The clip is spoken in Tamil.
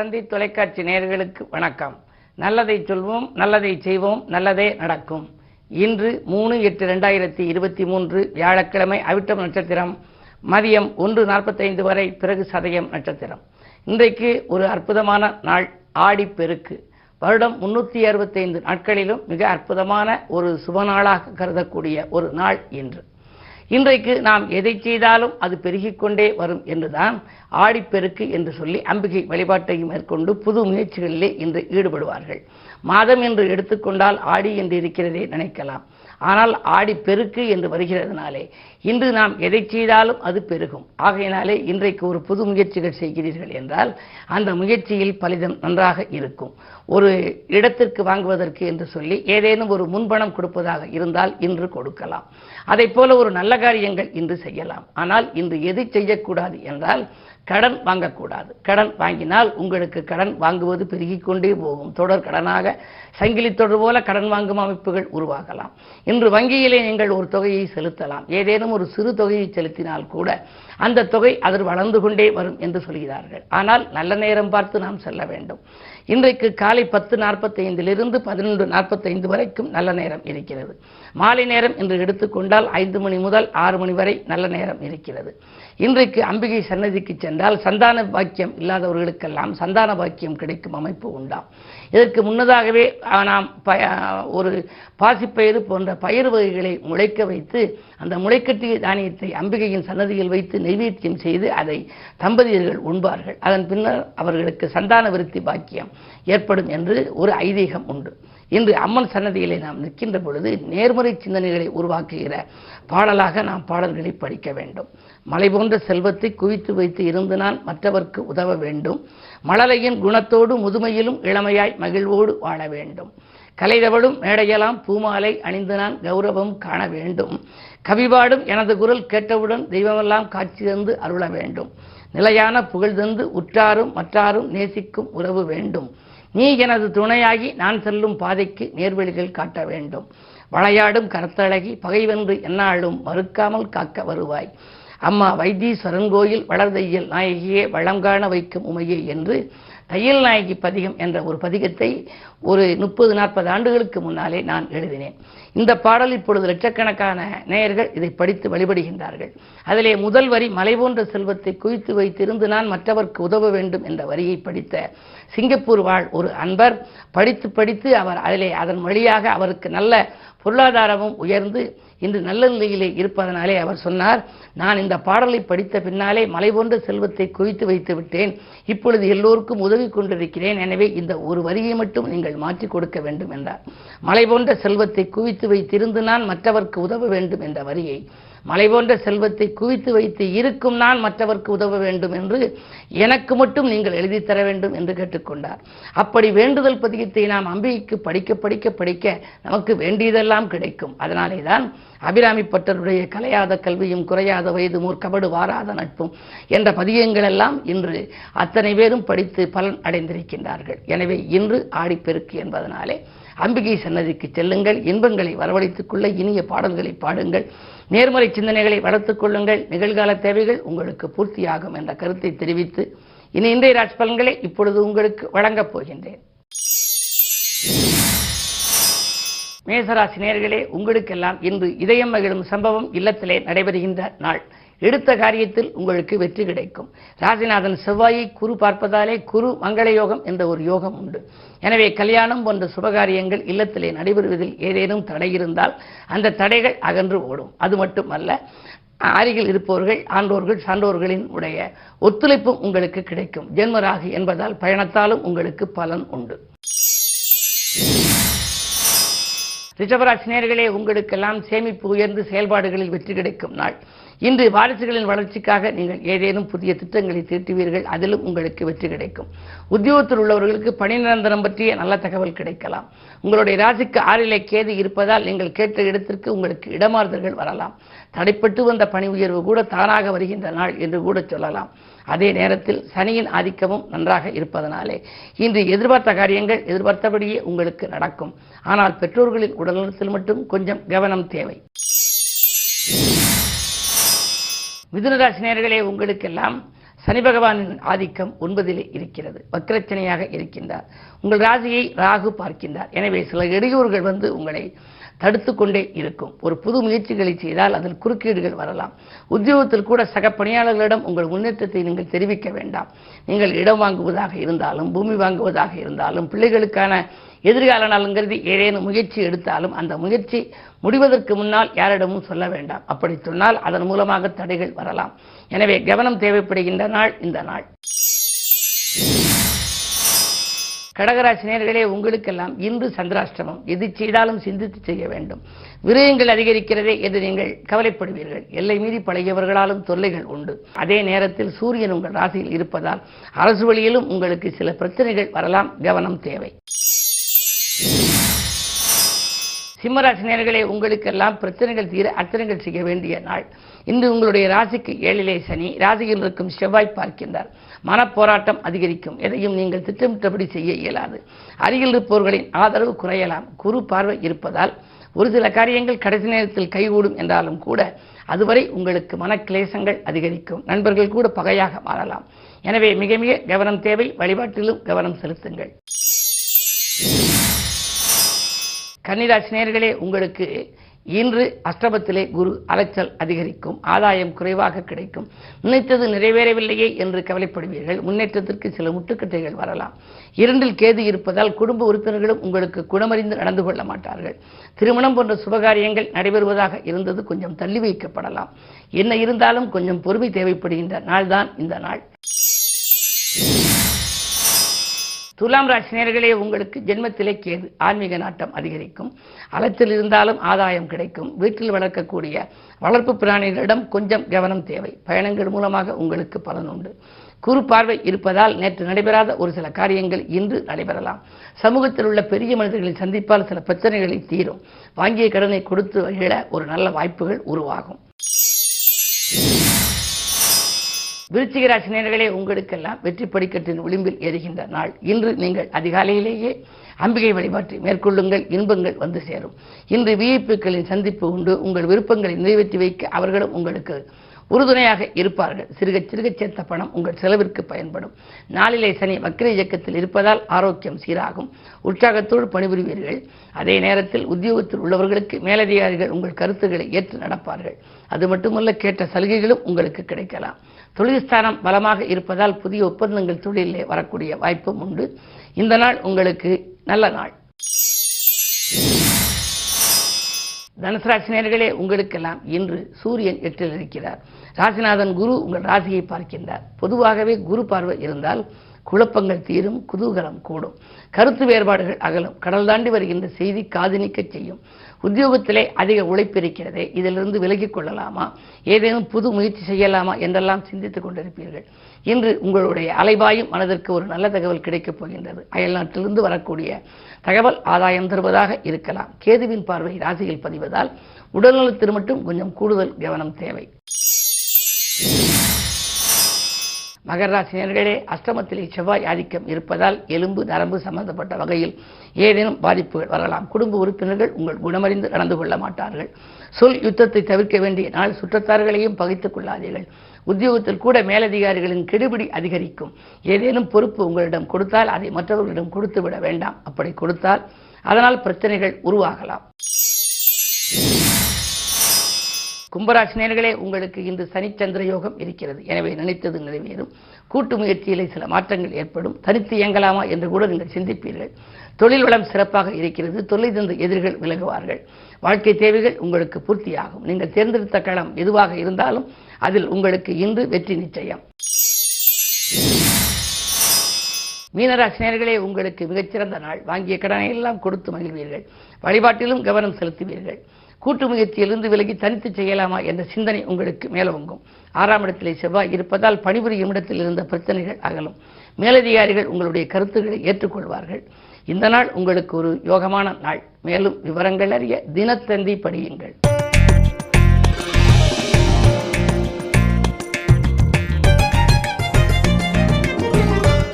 தந்தி தொலைக்காட்சி நேர்களுக்கு வணக்கம். நல்லதை சொல்வோம் நல்லதை செய்வோம் நல்லதே நடக்கும். இன்று மூணு எட்டு ரெண்டாயிரத்தி இருபத்தி மூன்று வியாழக்கிழமை அவிட்டம் நட்சத்திரம். மதியம் ஒன்று நாற்பத்தைந்து வரை பிறகு சதயம் நட்சத்திரம். இன்றைக்கு ஒரு அற்புதமான நாள் ஆடிப்பெருக்கு வருடம் முன்னூற்றி அறுபத்தைந்து நாட்களிலும் மிக அற்புதமான ஒரு சுபநாளாக கருதக்கூடிய ஒரு நாள் இன்று. இன்றைக்கு நாம் எதை செய்தாலும் அது பெருகிக் கொண்டே வரும் என்றுதான் ஆடிப்பெருக்கு என்று சொல்லி அம்பிகை வழிபாட்டையும் மேற்கொண்டு புது முயற்சிகளிலே இன்று ஈடுபடுவார்கள். மாதம் என்று எடுத்துக்கொண்டால் ஆடி என்று இருக்கிறதே நினைக்கலாம். ஆனால் ஆடி பெருக்கு என்று வருகிறதுனாலே இன்று நாம் எதை செய்தாலும் அது பெருகும். ஆகையினாலே இன்றைக்கு ஒரு புது முயற்சிகள் செய்கிறீர்கள் என்றால் அந்த முயற்சியில் பலிதம் நன்றாக இருக்கும். ஒரு இடத்திற்கு வாங்குவதற்கு என்று சொல்லி ஏதேனும் ஒரு முன்பணம் கொடுப்பதாக இருந்தால் இன்று கொடுக்கலாம். அதை போல ஒரு நல்ல காரியங்கள் இன்று செய்யலாம். ஆனால் இன்று எது செய்யக்கூடாது என்றால் கடன் வாங்கக்கூடாது. கடன் வாங்கினால் உங்களுக்கு கடன் வாங்குவது பெருகிக் கொண்டே போகும். தொடர் கடனாக சங்கிலி தொடர் போல கடன் வாங்கும் அமைப்புகள் உருவாகலாம். இன்று வங்கியிலே நீங்கள் ஒரு தொகையை செலுத்தலாம். ஏதேனும் ஒரு சிறு தொகையை செலுத்தினால் கூட அந்த தொகை அதில் வளர்ந்து கொண்டே வரும் என்று சொல்கிறார்கள். ஆனால் நல்ல நேரம் பார்த்து நாம் செல்ல வேண்டும். இன்றைக்கு காலை பத்து நாற்பத்தைந்திலிருந்து பதினொன்று நாற்பத்தைந்து வரைக்கும் நல்ல நேரம் இருக்கிறது. மாலை நேரம் என்று எடுத்துக்கொண்டால் ஐந்து மணி முதல் ஆறு மணி வரை நல்ல நேரம் இருக்கிறது. இன்றைக்கு அம்பிகை சன்னதிக்கு சென்றால் சந்தான பாக்கியம் இல்லாதவர்களுக்கெல்லாம் சந்தான பாக்கியம் கிடைக்கும் அமைப்பு உண்டாம் இதற்கு முன்னதாகவே நாம் ப ஒரு பாசிப்பயிறு போன்ற பயிர் வகைகளை முளைக்க வைத்து அந்த முளைக்கட்டிய தானியத்தை அம்பிகையின் சன்னதியில் வைத்து நைவேத்தியம் செய்து அதை தம்பதியர்கள் உண்பார்கள். அதன் பின்னர் அவர்களுக்கு சந்தான விருத்தி பாக்கியம் ஏற்படும் என்று ஒரு ஐதீகம் உண்டு. இன்று அம்மன் சன்னதியிலே நாம் நிற்கின்ற பொழுது நேர்மறை சிந்தனைகளை உருவாக்குகிற பாடலாக நாம் பாடல்களை படிக்க வேண்டும். மலை போன்ற செல்வத்தை குவித்து வைத்து இருந்து நான் மற்றவர்க்கு உதவ வேண்டும். மழலையின் குணத்தோடு முதுமையிலும் இளமையாய் மகிழ்வோடு வாழ வேண்டும். கலைதவளும் மேடையெல்லாம் பூமாலை அணிந்து நான் கௌரவம் காண வேண்டும். கவிபாடும் எனது குரல் கேட்டவுடன் தெய்வமெல்லாம் காட்சி தந்து அருள வேண்டும். நிலையான புகழ் தந்து உற்றாரும் மற்றாரும் நேசிக்கும் உறவு வேண்டும். நீ எனது துணையாகி நான் செல்லும் பாதைக்கு நேர்வழிகள் காட்ட வேண்டும். வளையாடும் கரத்தழகி பகைவென்று என்னாலும் மறுக்காமல் காக்க வருவாய். அம்மா வைத்தீஸ்வரன் கோயில் வளர்தையில் நாயகியே வளங்காண வைக்கும் உமையே என்று தையல் நாயகி பதிகம் என்ற ஒரு பதிகத்தை ஒரு முப்பது நாற்பது ஆண்டுகளுக்கு முன்னாலே நான் எழுதினேன். இந்த பாடல் இப்பொழுது லட்சக்கணக்கான நேயர்கள் இதை படித்து வழிபடுகின்றார்கள். அதிலே முதல் வரி மலை போன்ற செல்வத்தை குவித்து வைத்திருந்து நான் மற்றவர்க்கு உதவ வேண்டும் என்ற வரியை படித்த சிங்கப்பூர் வாழ் ஒரு அன்பர் படித்து படித்து அவர் அதிலே அதன் வழியாக அவருக்கு நல்ல பொருளாதாரமும் உயர்ந்து இன்று நல்ல நிலையிலே இருப்பதனாலே அவர் சொன்னார் நான் இந்த பாடலை படித்த பின்னாலே மலை போன்ற செல்வத்தை குவித்து வைத்து விட்டேன். இப்பொழுது எல்லோருக்கும் உதவி கொண்டிருக்கிறேன். எனவே இந்த ஒரு வரியை மட்டும் நீங்கள் மாற்றிக் கொடுக்க வேண்டும் என்றார். மலை போன்ற செல்வத்தை குவித்து வைத்திருந்து நான் மற்றவர்க்கு உதவ வேண்டும் என்ற வரியை மலை போன்ற செல்வத்தை குவித்து வைத்து இருக்கும் நான் மற்றவர்க்கு உதவ வேண்டும் என்று எனக்கு மட்டும் நீங்கள் எழுதி தர வேண்டும் என்று கேட்டுக்கொண்டார். அப்படி வேண்டுதல் பதிகத்தை நாம் அம்பிகைக்கு படிக்க படிக்க படிக்க நமக்கு வேண்டியதெல்லாம் கிடைக்கும். அதனாலே தான் அபிராமி பட்டருடைய கலையாத கல்வியும் குறையாத வயது மூர்க்கபடு வாராத நட்பும் என்ற பதிகங்கள் எல்லாம் இன்று அத்தனை பேரும் படித்து பலன் அடைந்திருக்கின்றார்கள். எனவே இன்று ஆடிப்பெருக்கு என்பதனாலே அம்பிகை சன்னதிக்கு செல்லுங்கள் இன்பங்களை வரவழைத்துக் கொள்ள இனிய பாடல்களை பாடுங்கள் நேர்மறை சிந்தனைகளை வளர்த்துக் கொள்ளுங்கள் நிகழ்கால தேவைகள் உங்களுக்கு பூர்த்தியாகும் என்ற கருத்தை தெரிவித்து இனி இன்றைய ராஜ் பலன்களை இப்பொழுது உங்களுக்கு வழங்கப் போகின்றேன். மேசராசி நேர்களே உங்களுக்கெல்லாம் இன்று இதயம் மகிழும் சம்பவம் இல்லத்திலே நடைபெறுகின்ற நாள். எடுத்த காரியத்தில் உங்களுக்கு வெற்றி கிடைக்கும். ராசிநாதன் செவ்வாயை குரு பார்ப்பதாலே குரு மங்கள யோகம் என்ற ஒரு யோகம் உண்டு. எனவே கல்யாணம் போன்ற சுபகாரியங்கள் இல்லத்திலே நடைபெறுவதில் ஏதேனும் தடை இருந்தால் அந்த தடைகள் அகன்று ஓடும். அது மட்டுமல்ல அருகில் இருப்பவர்கள் ஆண்டோர்கள் சான்றோர்களின் உடைய ஒத்துழைப்பும் உங்களுக்கு கிடைக்கும். ஜென்மராகு என்பதால் பயணத்தாலும் உங்களுக்கு பலன் உண்டு. ரிஷபராசினியர்களே உங்களுக்கெல்லாம் சேமிப்பு உயர்ந்து செயல்பாடுகளில் வெற்றி கிடைக்கும் நாள். இன்று வாரிசுகளின் வளர்ச்சிக்காக நீங்கள் ஏதேனும் புதிய திட்டங்களை தீட்டுவீர்கள் அதிலும் உங்களுக்கு வெற்றி கிடைக்கும். உத்தியோகத்தில் உள்ளவர்களுக்கு பணி நிரந்தரம் பற்றிய நல்ல தகவல் கிடைக்கலாம். உங்களுடைய ராசிக்கு ஆறிலே கேது இருப்பதால் நீங்கள் கேட்ட இடத்திற்கு உங்களுக்கு இடமாறுதல்கள் வரலாம். தடைப்பட்டு வந்த பணி உயர்வு கூட தானாக வருகின்ற நாள் என்று கூட சொல்லலாம். அதே நேரத்தில் சனியின் ஆதிக்கமும் நன்றாக இருப்பதனாலே இன்று எதிர்பார்த்த காரியங்கள் எதிர்பார்த்தபடியே உங்களுக்கு நடக்கும். ஆனால் பெற்றோர்களின் உடல்நலத்தில் மட்டும் கொஞ்சம் கவனம் தேவை. மிதுனராசினியர்களே உங்களுக்கெல்லாம் சனி பகவானின் ஆதிக்கம் ஒன்பதிலே இருக்கிறது. வக்கிரச்சனையாக இருக்கின்றார். உங்கள் ராசியை ராகு பார்க்கின்றார். எனவே சில இடையூறுகள் வந்து உங்களை தடுத்து கொண்டே இருக்கும். ஒரு புது முயற்சிகளை செய்தால் அதில் குறுக்கீடுகள் வரலாம். உத்தியோகத்தில் கூட சக பணியாளர்களிடம் உங்கள் முன்னேற்றத்தை நீங்கள் தெரிவிக்க வேண்டாம். நீங்கள் இடம் வாங்குவதாக இருந்தாலும் பூமி வாங்குவதாக இருந்தாலும் பிள்ளைகளுக்கான எதிர்கால நலங்கிறது ஏதேனும் முயற்சி எடுத்தாலும் அந்த முயற்சி முடிவதற்கு முன்னால் யாரிடமும் சொல்ல வேண்டாம். அப்படி சொன்னால் அதன் மூலமாக தடைகள் வரலாம். எனவே கவனம் தேவைப்படுகின்ற நாள் இந்த நாள். கடகராசி நேர்களே உங்களுக்கெல்லாம் இன்று சந்திராஷ்டிரமம் எது செய்தாலும் சிந்தித்து செய்ய வேண்டும். விரயங்கள் அதிகரிக்கிறதே என்று நீங்கள் கவலைப்படுவீர்கள். எல்லை மீறி பழகியவர்களாலும் தொல்லைகள் உண்டு. அதே நேரத்தில் சூரியன் உங்கள் ராசியில் இருப்பதால் அரசு வழியிலும் உங்களுக்கு சில பிரச்சனைகள் வரலாம். கவனம் தேவை. சிம்மராசி நேர்களே உங்களுக்கெல்லாம் பிரச்சனைகள் தீர அர்த்தனைகள் செய்ய வேண்டிய நாள். இன்று உங்களுடைய ராசிக்கு ஏழிலே சனி ராசியில் இருக்கும் செவ்வாய் பார்க்கின்றார். மனப்போராட்டம் அதிகரிக்கும். எதையும் நீங்கள் திட்டமிட்டபடி செய்ய இயலாது. அருகில் இருப்பவர்களின் ஆதரவு குறையலாம். குறு பார்வை இருப்பதால் ஒரு சில காரியங்கள் கடைசி நேரத்தில் கைகூடும் என்றாலும் கூட அதுவரை உங்களுக்கு மனக்கிளேசங்கள் அதிகரிக்கும். நண்பர்கள் கூட பகையாக மாறலாம். எனவே மிக மிக கவனம் தேவை. வழிபாட்டிலும் கவனம் செலுத்துங்கள். கன்னிராசி நேர்களே உங்களுக்கு இன்று அஷ்டபத்திலே குரு அலைச்சல் அதிகரிக்கும் ஆதாயம் குறைவாக கிடைக்கும். நினைத்தது நிறைவேறவில்லையே என்று கவலைப்படுவீர்கள். முன்னேற்றத்திற்கு சில முட்டுக்கட்டைகள் வரலாம். இரண்டில் கேது இருப்பதால் குடும்ப உறுப்பினர்களும் உங்களுக்கு குணமறிந்து நடந்து கொள்ள மாட்டார்கள். திருமணம் போன்ற சுபகாரியங்கள் நடைபெறுவதாக இருந்தது கொஞ்சம் தள்ளி வைக்கப்படலாம். என்ன இருந்தாலும் கொஞ்சம் பொறுமை தேவைப்படுகின்ற நாள்தான் இந்த நாள். துலாம் ராசி நேர்களே உங்களுக்கு ஜென்மத்திலே கேது ஆன்மீக நாட்டம் அதிகரிக்கும். அலத்தில் இருந்தாலும் ஆதாயம் கிடைக்கும். வீட்டில் வளர்க்கக்கூடிய வளர்ப்பு பிராணிகளிடம் கொஞ்சம் கவனம் தேவை. பயணங்கள் மூலமாக உங்களுக்கு பலன் உண்டு. குறு பார்வை இருப்பதால் நேற்று நடைபெறாத ஒரு சில காரியங்கள் இன்று நடைபெறலாம். சமூகத்தில் உள்ள பெரிய மனிதர்களை சந்திப்பால் சில பிரச்சனைகளை தீரும். வாங்கிய கடனை கொடுத்து வழியிட ஒரு நல்ல வாய்ப்புகள் உருவாகும். விருச்சிக ராசி நேர்களே உங்களுக்கெல்லாம் வெற்றி படிக்கட்டின் விளிம்பில் எரிகின்ற நாள். இன்று நீங்கள் அதிகாலையிலேயே அம்பிகை வழிபாட்டை மேற்கொள்ளுங்கள் இன்பங்கள் வந்து சேரும். இன்று விஐப்புகளின் சந்திப்பு உண்டு. உங்கள் விருப்பங்களை நிறைவேற்றி வைக்க அவர்களும் உங்களுக்கு உறுதுணையாக இருப்பார்கள். சிறுக சிறுக சேர்த்த பணம் உங்கள் செலவிற்கு பயன்படும். நாளிலே சனி வக்கிர இயக்கத்தில் இருப்பதால் ஆரோக்கியம் சீராகும். உற்சாகத்தோடு பணிபுரிவீர்கள். அதே நேரத்தில் உத்தியோகத்தில் உள்ளவர்களுக்கு மேலதிகாரிகள் உங்கள் கருத்துக்களை ஏற்று நடப்பார்கள். அது மட்டுமல்ல கேட்ட சலுகைகளும் உங்களுக்கு கிடைக்கலாம். தொழில்ஸ்தானம் பலமாக இருப்பதால் புதிய ஒப்பந்தங்கள் தொழிலே வரக்கூடிய வாய்ப்பும் உண்டு. இந்த நாள் உங்களுக்கு நல்ல நாள். தனுசராசி நேர்களே உங்களுக்கெல்லாம் இன்று சூரியன் எட்டில் இருக்கிறார். ராசிநாதன் குரு உங்கள் ராசியை பார்க்கின்றார். பொதுவாகவே குரு பார்வை இருந்தால் குழப்பங்கள் தீரும் குதூகலம் கூடும். கருத்து வேறுபாடுகள் அகலும். கடல் தாண்டி வருகின்ற செய்தி காதுனிக்க செய்யும். உத்தியோகத்திலே அதிக உழைப்பு இருக்கிறதே இதிலிருந்து விலகிக் கொள்ளலாமா? ஏதேனும் புது முயற்சி செய்யலாமா என்றெல்லாம் சிந்தித்துக் கொண்டிருப்பீர்கள். இன்று உங்களுடைய அலைபாயும் மனதிற்கு ஒரு நல்ல தகவல் கிடைக்கப் போகின்றது. அயல்நாட்டிலிருந்து வரக்கூடிய தகவல் ஆதாயம் தருவதாக இருக்கலாம். கேதுவின் பார்வை ராசியில் பதிவதால் உடல்நலத்தில் மட்டும் கொஞ்சம் கூடுதல் கவனம் தேவை. மகராசினியர்களே அஷ்டமத்திலே செவ்வாய் ஆதிக்கம் இருப்பதால் எலும்பு நரம்பு சம்பந்தப்பட்ட வகையில் ஏதேனும் பாதிப்புகள் வரலாம். குடும்ப உறுப்பினர்கள் உங்கள் குணமறிந்து நடந்து கொள்ள மாட்டார்கள். சொல் யுத்தத்தை தவிர்க்க வேண்டிய நாள் சுற்றத்தார்களையும் பகைத்துக் கொள்ளாதீர்கள். உத்தியோகத்தில் கூட மேலதிகாரிகளின் கெடுபிடி அதிகரிக்கும். ஏதேனும் பொறுப்பு உங்களிடம் கொடுத்தால் அதை மற்றவர்களிடம் கொடுத்து விட வேண்டாம். அப்படி கொடுத்தால் அதனால் பிரச்சனைகள் உருவாகலாம். கும்பராசினியர்களே உங்களுக்கு இன்று சனிச்சந்திர யோகம் இருக்கிறது. எனவே நினைத்தது நிறைவேறும். கூட்டு முயற்சியிலே சில மாற்றங்கள் ஏற்படும். தனித்து இயங்கலாமா என்று கூட நீங்கள் சிந்திப்பீர்கள். தொழில் வளம் சிறப்பாக இருக்கிறது. தொழில் தந்த எதிர்கள் விலகுவார்கள். வாழ்க்கை தேவைகள் உங்களுக்கு பூர்த்தியாகும். நீங்கள் தேர்ந்தெடுத்த களம் எதுவாக இருந்தாலும் அதில் உங்களுக்கு இன்று வெற்றி நிச்சயம். மீனராசினியர்களே உங்களுக்கு மிகச்சிறந்த நாள். வாங்கிய கடனை எல்லாம் கொடுத்து மகிழ்வீர்கள். வழிபாட்டிலும் கவனம் செலுத்துவீர்கள். கூட்டு முயற்சியிலிருந்து விலகி தனித்து செய்யலாமா என்ற சிந்தனை உங்களுக்கு மேலோங்கும். ஆறாம் இடத்திலே செவ்வாய் இருப்பதால் பணிபுரியும் இடத்தில் இருந்த பிரச்சனைகள் அகலும். மேலதிகாரிகள் உங்களுடைய கருத்துக்களை ஏற்றுக்கொள்வார்கள். இந்த நாள் உங்களுக்கு ஒரு யோகமான நாள். மேலும் விவரங்கள் அறிய தினத்தந்தி படியுங்கள்.